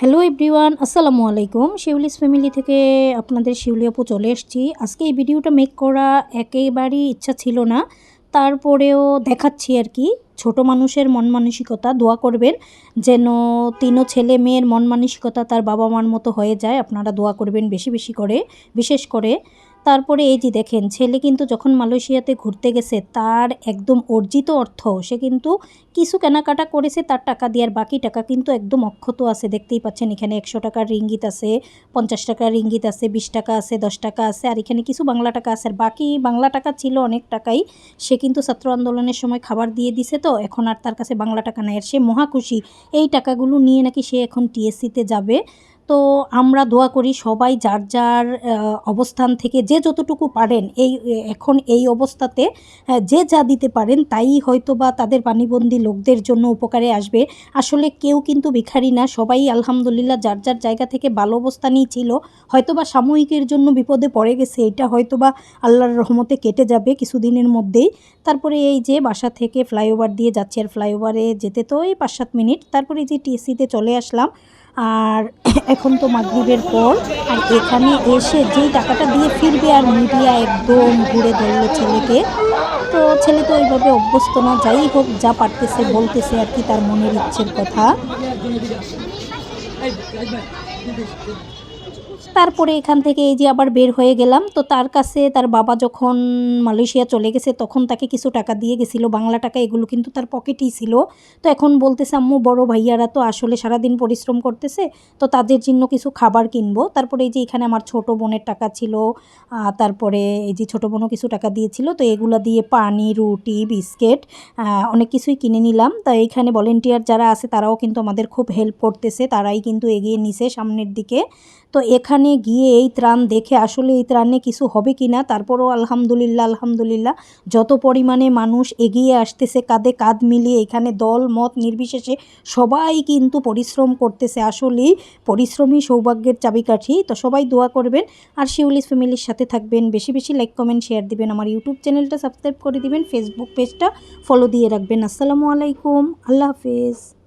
Hello everyone, আসসালামু আলাইকুম। Shiuli's family থেকে আপনাদের শিউলি আপু চলে এসেছি। আজকে এই ভিডিওটা মেক করা একেবারেই ইচ্ছা ছিল না। তারপরেও দেখাচ্ছি আর কি। ছোট মানুষের মন মানসিকতা, দোয়া করবেন যেন তিনও ছেলে মেয়ের মন মানসিকতা তার বাবা মার মতো হয়ে যায়। আপনারা দোয়া করবেন বেশি বেশি করে, বিশেষ করে। তারপরে এই যে দেখেন, ছেলে কিন্তু যখন মালয়েশিয়াতে ঘুরতে গেছে, তার একদম অর্জিত অর্থ, সে কিন্তু কিছু কেনাকাটা করেছে, তার টাকা দেওয়ার বাকি টাকা কিন্তু একদম অক্ষত আছে। দেখতেই পাচ্ছেন, এখানে একশো টাকার রিঙ্গিত আছে, পঞ্চাশ টাকার রিঙ্গিত আছে, বিশ টাকা আছে, দশ টাকা আছে, আর এখানে কিছু বাংলা টাকা আছে, আর বাকি বাংলা টাকা ছিল অনেক টাকাই। সে কিন্তু ছাত্র আন্দোলনের সময় খাবার দিয়ে দিছে তো, এখন আর তার কাছে বাংলা টাকা নাই, আর সে মহা খুশি। এই টাকাগুলো নিয়ে নাকি সে এখন টিএসসিতে যাবে। তো আমরা দোয়া করি সবাই যার যার অবস্থান থেকে যে যতটুকু পারেন এই এখন এই অবস্থাতে যে যা দিতে পারেন তাই হয়তো বা তাদের পানিবন্দী লোকদের জন্য উপকারে আসবে। আসলে কেউ কিন্তু ভিখারি না, সবাই আলহামদুলিল্লাহ যার যার জায়গা থেকে ভালো অবস্থানেই ছিল হয়তো বা সাময়িকের জন্য বিপদে পড়ে গেছে, এটা হয়তো বা আল্লাহর রহমতে কেটে যাবে কিছুদিনের মধ্যেই। তারপরে এই যে বাসা থেকে ফ্লাইওভার দিয়ে যাচ্ছে, আর ফ্লাইওভারে যেতে তো এই পাঁচ সাত মিনিট, তারপরে যে টিএসিতে চলে আসলাম। আর এখন তো মাগরীবের পর, আর এখানে এসে যেই টাকাটা দিয়ে ফিরবে আর মিডিয়া একদম ঘুরে ধরলো ছেলেকে, তো ছেলে তো ওইভাবে অভ্যস্ত না, যাই হোক, যা পারতেছে, বলতেছে আর কি তার মনের ইচ্ছের কথা। তারপরে এখান থেকে এই যে আবার বের হয়ে গেলাম, তো তার কাছে তার বাবা যখন মালয়েশিয়া চলে গেছে, তখন তাকে কিছু টাকা দিয়ে গেছিল, বাংলা টাকা এগুলো কিন্তু তার পকেটেই ছিল। তো এখন বলতেছে, আম্মু, বড় ভাইয়ারা তো আসলে সারাদিন পরিশ্রম করতেছে, তো তাদের জন্য কিছু খাবার কিনবো। তারপরে এই যে এখানে আমার ছোট বোনের টাকা ছিল তারপরে এই যে ছোটো বোনও কিছু টাকা দিয়েছিল, তো এগুলো দিয়ে পানি, রুটি, বিস্কিট অনেক কিছুই কিনে নিলাম। তো এইখানে ভলেন্টিয়ার যারা আছে, তারাও কিন্তু আমাদের খুব হেল্প করতেছে, তারাই কিন্তু এগিয়ে নিছে সামনের দিকে। তো এখানে গিয়ে এই ত্রাণ দেখে আসলে এই ত্রাণে কিছু হবে কি না, তারপরও আলহামদুলিল্লাহ আলহামদুলিল্লাহ, যত পরিমাণে মানুষ এগিয়ে আসতেছে, কাঁধে কাঁধ মিলিয়ে এখানে দল, মত নির্বিশেষে সবাই কিন্তু পরিশ্রম করতেছে, আসলেই পরিশ্রমী সৌভাগ্যের চাবিকাঠি। তো সবাই দোয়া করবেন, আর শিউলিস ফ্যামিলির সাথে থাকবেন, বেশি বেশি লাইক, কমেন্ট, শেয়ার দিবেন, আমার ইউটিউব চ্যানেলটা সাবস্ক্রাইব করে দিবেন, ফেসবুক পেজটা ফলো দিয়ে রাখবেন। আসসালামু আলাইকুম, আল্লাহ হাফেজ।